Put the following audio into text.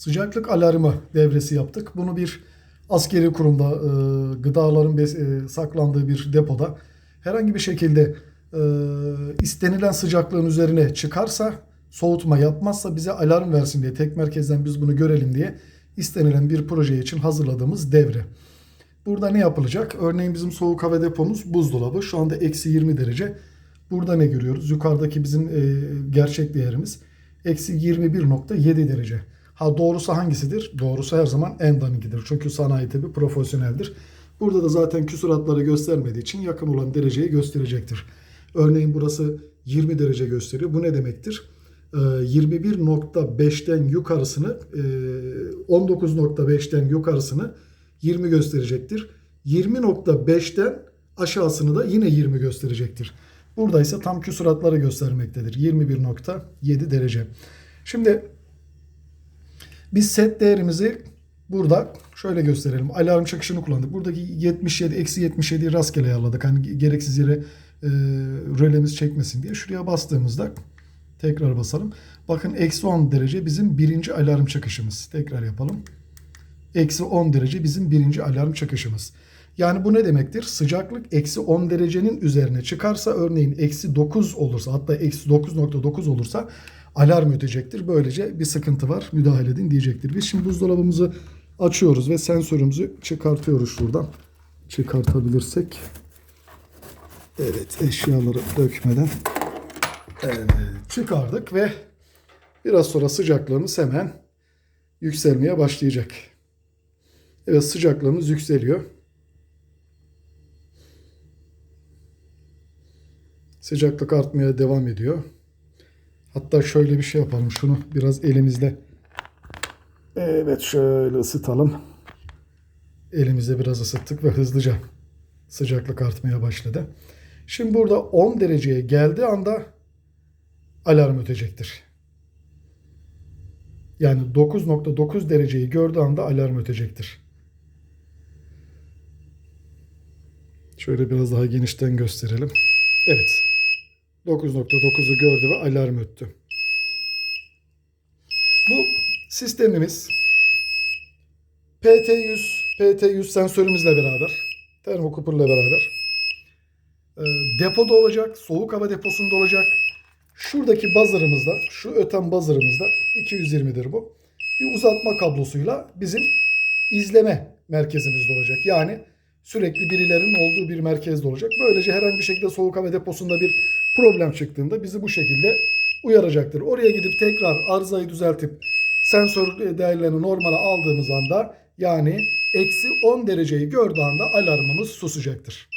sıcaklık alarmı devresi yaptık. Bunu bir askeri kurumda e, gıdaların e, saklandığı bir depoda herhangi bir şekilde e, istenilen sıcaklığın üzerine çıkarsa soğutma yapmazsa bize alarm versin diye tek merkezden biz bunu görelim diye istenilen bir proje için hazırladığımız devre. Burada ne yapılacak? Örneğin bizim soğuk hava depomuz buzdolabı. Şu anda eksi 20 derece. Burada ne görüyoruz? Yukarıdaki bizim e, gerçek değerimiz eksi 21.7 derece. Ha doğrusu hangisidir? Doğrusu her zaman en danikidir. Çünkü sanayi tabi profesyoneldir. Burada da zaten küsuratları göstermediği için yakın olan dereceyi gösterecektir. Örneğin burası 20 derece gösteriyor. Bu ne demektir? Ee, 21.5'ten yukarısını e, 19.5'ten yukarısını 20 gösterecektir. 20.5'ten aşağısını da yine 20 gösterecektir. Burada ise tam küsuratları göstermektedir. 21.7 derece. Şimdi biz set değerimizi burada şöyle gösterelim. Alarm çıkışını kullandık. Buradaki 77, eksi 77'yi rastgele ayarladık. Hani gereksiz yere e, rölemiz çekmesin diye. Şuraya bastığımızda tekrar basalım. Bakın eksi 10 derece bizim birinci alarm çıkışımız. Tekrar yapalım. Eksi 10 derece bizim birinci alarm çıkışımız. Yani bu ne demektir? Sıcaklık eksi 10 derecenin üzerine çıkarsa örneğin eksi 9 olursa hatta eksi 9.9 olursa alarm ötecektir. Böylece bir sıkıntı var müdahale edin diyecektir. Biz şimdi buzdolabımızı açıyoruz ve sensörümüzü çıkartıyoruz şuradan. Çıkartabilirsek. Evet eşyaları dökmeden. Evet, çıkardık ve biraz sonra sıcaklığımız hemen yükselmeye başlayacak. Evet sıcaklığımız yükseliyor. Sıcaklık artmaya devam ediyor. Hatta şöyle bir şey yapalım. Şunu biraz elimizle Evet şöyle ısıtalım. Elimizde biraz ısıttık ve hızlıca sıcaklık artmaya başladı. Şimdi burada 10 dereceye geldiği anda alarm ötecektir. Yani 9.9 dereceyi gördüğü anda alarm ötecektir. Şöyle biraz daha genişten gösterelim. Evet. 9.9'u gördü ve alarm öttü. Bu sistemimiz PT100, PT100 sensörümüzle beraber, termokupurla beraber e, depoda olacak, soğuk hava deposunda olacak. Şuradaki buzzer'ımızda, şu öten buzzer'ımızda 220'dir bu. Bir uzatma kablosuyla bizim izleme merkezimizde olacak. Yani sürekli birilerinin olduğu bir merkezde olacak. Böylece herhangi bir şekilde soğuk hava deposunda bir problem çıktığında bizi bu şekilde uyaracaktır. Oraya gidip tekrar arızayı düzeltip sensör değerlerini normale aldığımız anda yani eksi 10 dereceyi gördüğü anda alarmımız susacaktır.